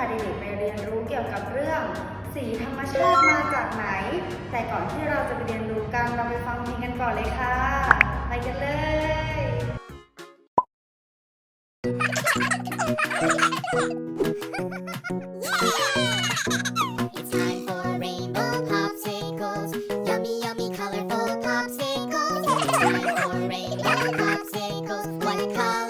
าเด็กๆไปเรียนรู้เกี่ยวกับเรื่อง สีธรรมชาติมาจากไหน แต่ก่อนที่เราจะไปเรียนรู้กันเราไปฟังเพลงกันก่อนเลยค่ะ ไปกันเลย It's time for rainbow popsicles. Yummy, yummy, colorful popsicles. It's time for rainbow popsicles. What color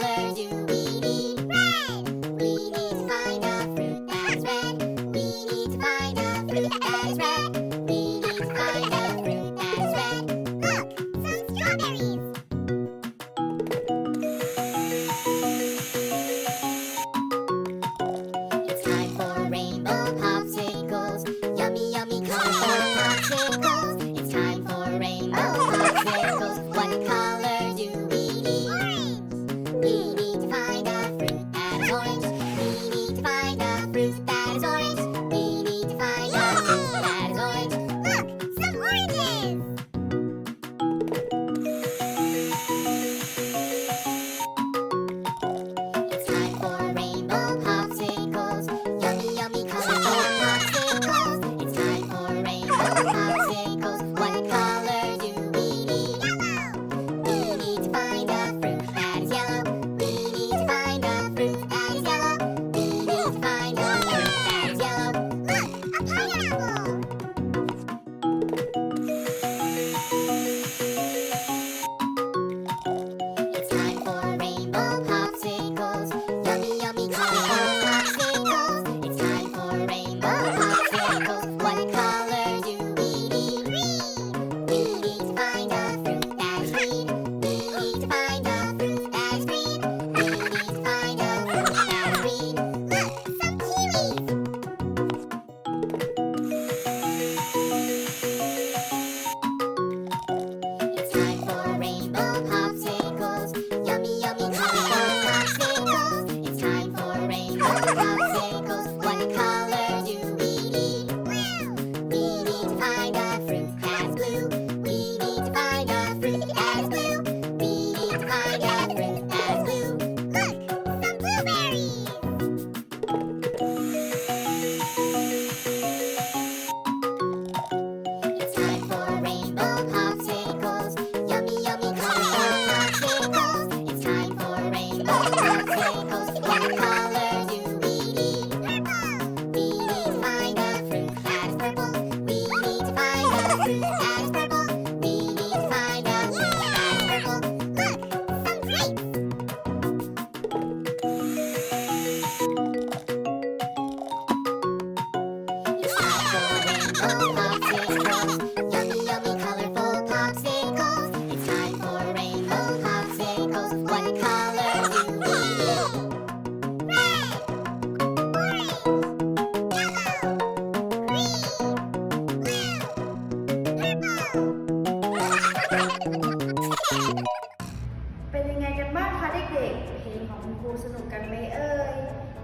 ครูสนุกกันไหมเอ่ย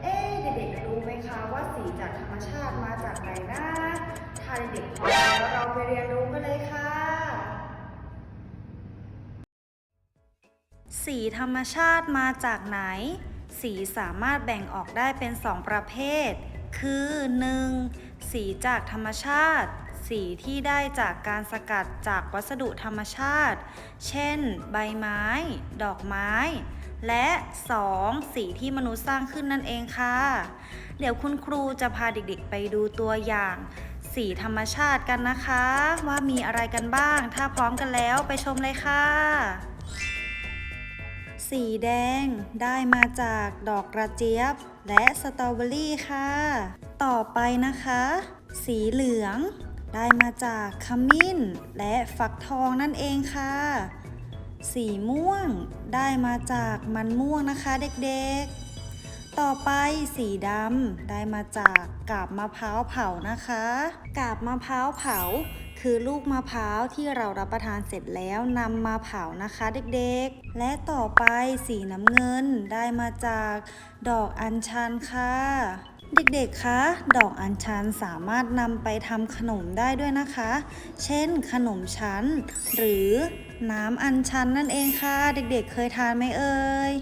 เอ๊ะเด็กๆรู้ไหมคะว่าสีจากธรรมชาติมาจากไหนนะ ถ้าเด็กๆพร้อมแล้วเราไปเรียนรู้กันเลยค่ะ สีธรรมชาติมาจากไหน สีสามารถแบ่งออกได้เป็น2ประเภท คือ 1. สีจากธรรมชาติสีที่ได้จากการสกัดจากวัสดุธรรมชาติ เช่น ใบไม้ ดอกไม้ และ 2. สีที่มนุษย์สร้างขึ้นนั่นเองค่ะ เดี๋ยวคุณครูจะพาเด็กๆไปดูตัวอย่าง สีธรรมชาติกันนะคะ ว่ามีอะไรกันบ้าง ถ้าพร้อมกันแล้วไปชมเลยค่ะ สีแดงได้มาจากดอกกระเจี๊ยบ และสตรอเบอรี่ค่ะ ต่อไปนะคะ สีเหลืองได้มาจากขมิ้น และฟักทองนั่นเองค่ะ สีม่วงได้มาจากมันม่วงนะคะเด็กๆ ต่อไปสีดำได้มาจากกาบมะพร้าวเผานะคะ กาบมะพร้าวเผา คือลูกมะพร้าวที่เรารับประทานเสร็จแล้วนำมาเผานะคะเด็กๆ และต่อไปสีน้ำเงินได้มาจากดอกอัญชันค่ะ เด็กๆ คะ ดอกอัญชันสามารถนำไปทำขนมได้ด้วยนะคะ เช่นขนมชั้น หรือน้ำอัญชันนั่นเองค่ะ เด็กๆ เคยทานไหมเอ่ย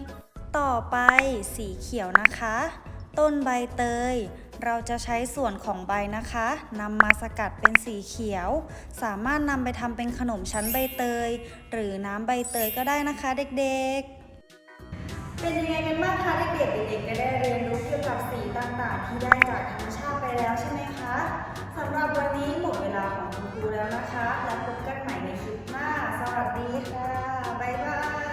ต่อไปสีเขียวนะคะ ต้นใบเตย เราจะใช้ส่วนของใบนะคะนำมาสกัดเป็นสีเขียว สามารถนำไปทำเป็นขนมชั้นใบเตย หรือน้ำใบเตยก็ได้นะคะ เด็กๆ เป็นยังไงกันบ้างคะเด็กๆเด็กๆก็ได้เรียนรู้เกี่ยวกับสีต่างๆ ที่ได้จากธรรมชาติไปแล้วใช่ไหมคะสำหรับวันนี้หมดเวลาของคุณครูแล้วนะคะ แล้วพบกันใหม่ในคลิปหน้า สวัสดีค่ะ บ๊ายบาย